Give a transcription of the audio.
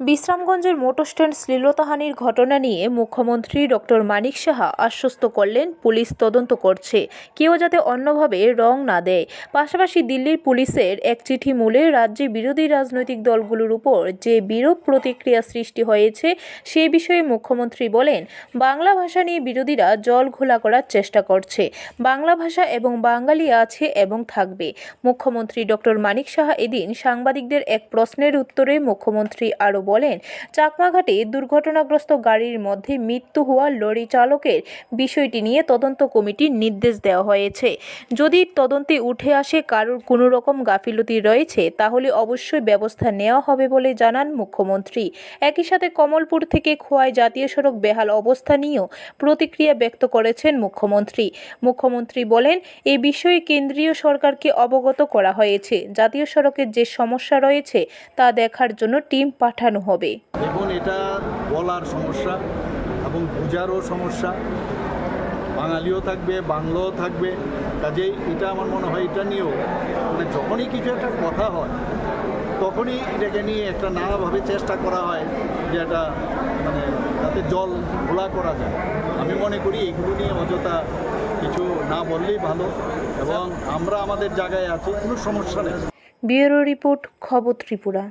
বিশ্রামগঞ্জের motor stand শ্লীলতাহানির ঘটনা নিয়ে মুখ্যমন্ত্রী ডক্টর মানিক সাহা আশ্বস্ত করলেন, পুলিশ তদন্ত করছে। কেউ যাতে অন্যভাবে রং না দেয়। পাশাপাশি দিল্লির পুলিশের এক চিঠি মূলে রাজ্যে বিরোধী রাজনৈতিক দলগুলোর উপর যে বিরূপ প্রতিক্রিয়া সৃষ্টি হয়েছে, সে বিষয়ে মুখ্যমন্ত্রী বলেন, বাংলা ভাষা নিয়ে বিরোধীরা জল ঘোলা করার চেষ্টা করছে। বাংলা ভাষা এবং বাঙালি আছে এবং থাকবে। মুখ্যমন্ত্রী ডক্টর মানিক সাহা এদিন সাংবাদিকদের এক প্রশ্নের উত্তরে মুখ্যমন্ত্রী আরও বলেন, চাকমাঘাটে দুর্ঘটনাগ্রস্ত গাড়ির মধ্যে মৃত্যু হওয়া লরি চালকের বিষয়টি নিয়ে তদন্ত কমিটির নির্দেশ দেওয়া হয়েছে। যদি তদন্তে উঠে আসে কারোর কোনো রকম গাফিলতি রয়েছে, তাহলে অবশ্যই ব্যবস্থা নেওয়া হবে বলে জানান মুখ্যমন্ত্রী। একই সাথে কমলপুর থেকে খোয়াই জাতীয় সড়ক বেহাল অবস্থা নিয়েও প্রতিক্রিয়া ব্যক্ত করেছেন মুখ্যমন্ত্রী। মুখ্যমন্ত্রী বলেন, এ বিষয়ে কেন্দ্রীয় সরকারকে অবগত করা হয়েছে। জাতীয় সড়কের যে সমস্যা রয়েছে, তা দেখার জন্য টিম পাঠানো হবে। দেখুন এটা বলার সমস্যা এবং বোঝারও সমস্যা। বাঙালিও থাকবে বাংলাও থাকবে। কাজেই এটা আমার মনে হয় এটা নিয়েও মানে যখনই কিছু একটা কথা হয় তখনই এটাকে নিয়ে একটা নানাভাবে চেষ্টা করা হয় যে এটা মানে তাতে জল ঘোলা করা যায়। আমি মনে করি এগুলো নিয়ে অযথা কিছু না বললেই ভালো এবং আমরা আমাদের জায়গায় আছি কোনো সমস্যা নেই। ব্যুরো রিপোর্ট খবর ত্রিপুরা।